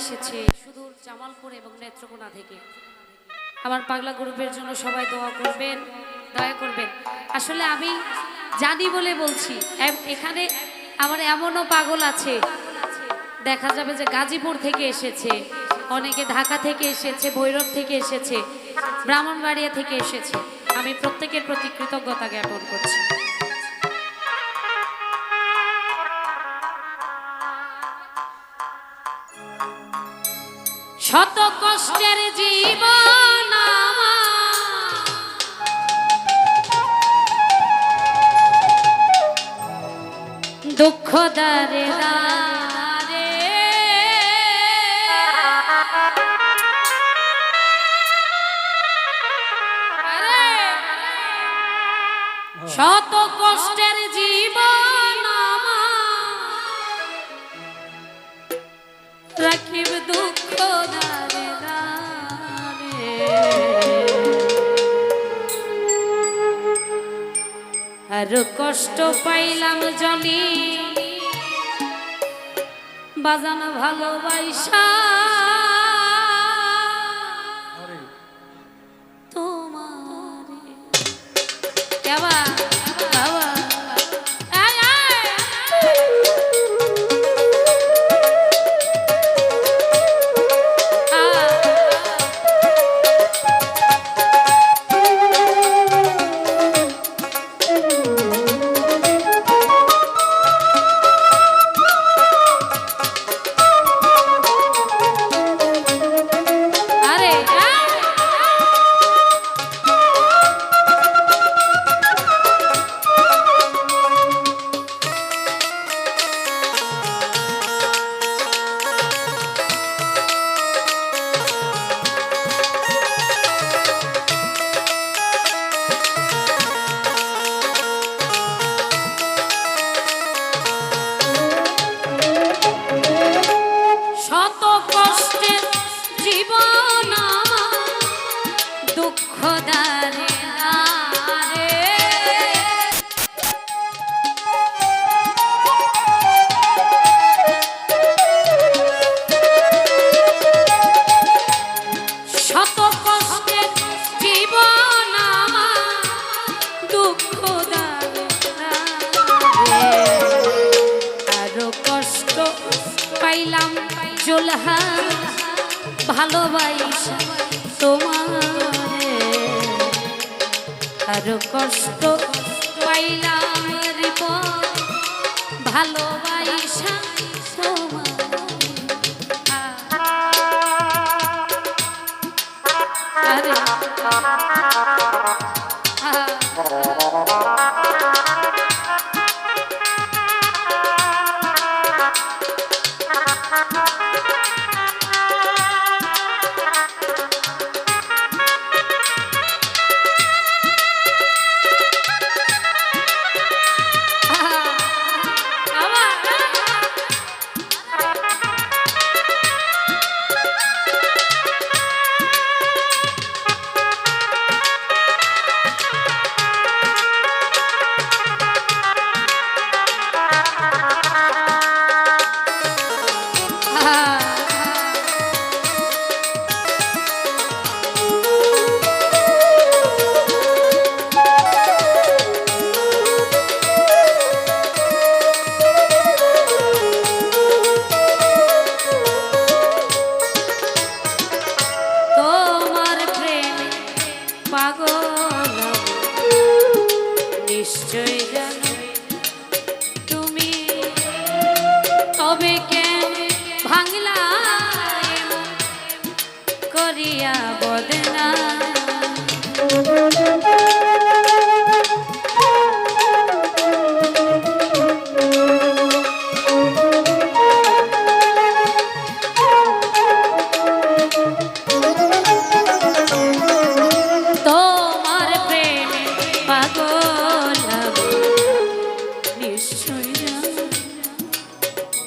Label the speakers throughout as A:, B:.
A: এসেছে সুদূর জামালপুর এবং নেত্রকোনা থেকে। আমার পাগলা গ্রুপের জন্য সবাই দোয়া করবেন, দয়া করবেন। আসলে আমি জানি বলে বলছি এখানে আমার এমনও পাগল আছে। দেখা যাবে যে গাজীপুর থেকে এসেছে, অনেকে ঢাকা থেকে এসেছে, ভৈরব থেকে এসেছে, ব্রাহ্মণবাড়িয়া থেকে এসেছে। আমি প্রত্যেকের প্রতি কৃতজ্ঞতা জ্ঞাপন করছি। শত কষ্টের জীবন। দুঃখ দারে শত কষ্ট পাইলাম জনি। বাজানো ভালোবাসা। পাইলাম জোলহা ভালোবাসা তোমারে। আরও কষ্ট পাইলাম রিপন ভালোবাসা তোমারে। করিয়া বদনা।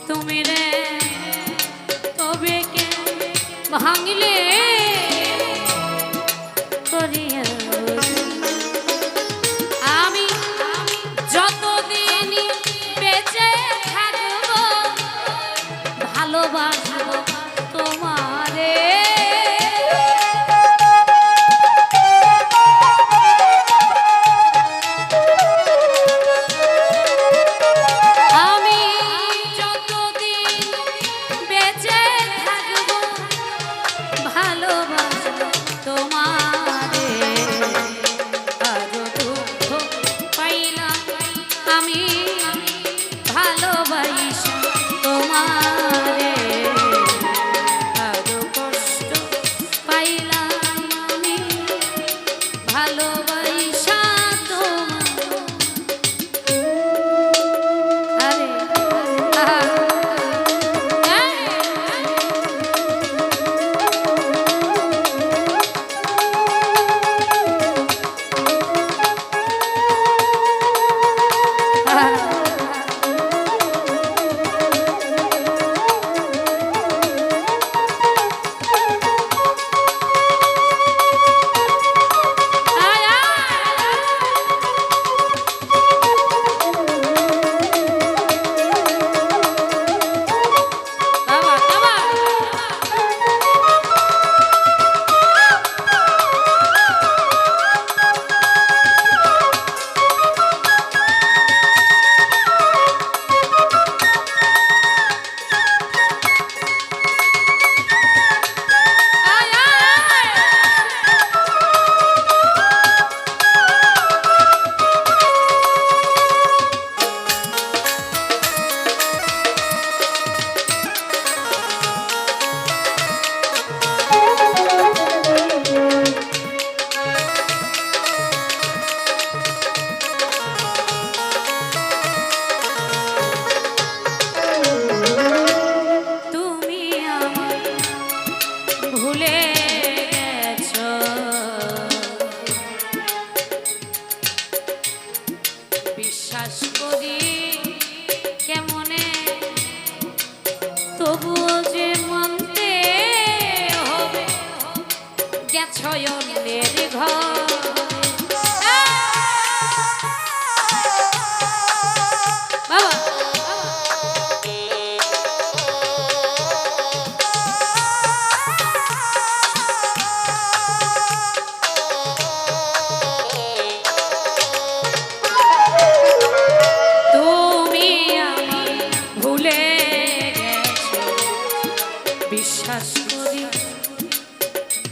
A: তুমি রে। ভাঙলে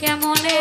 A: কেমনে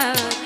A: have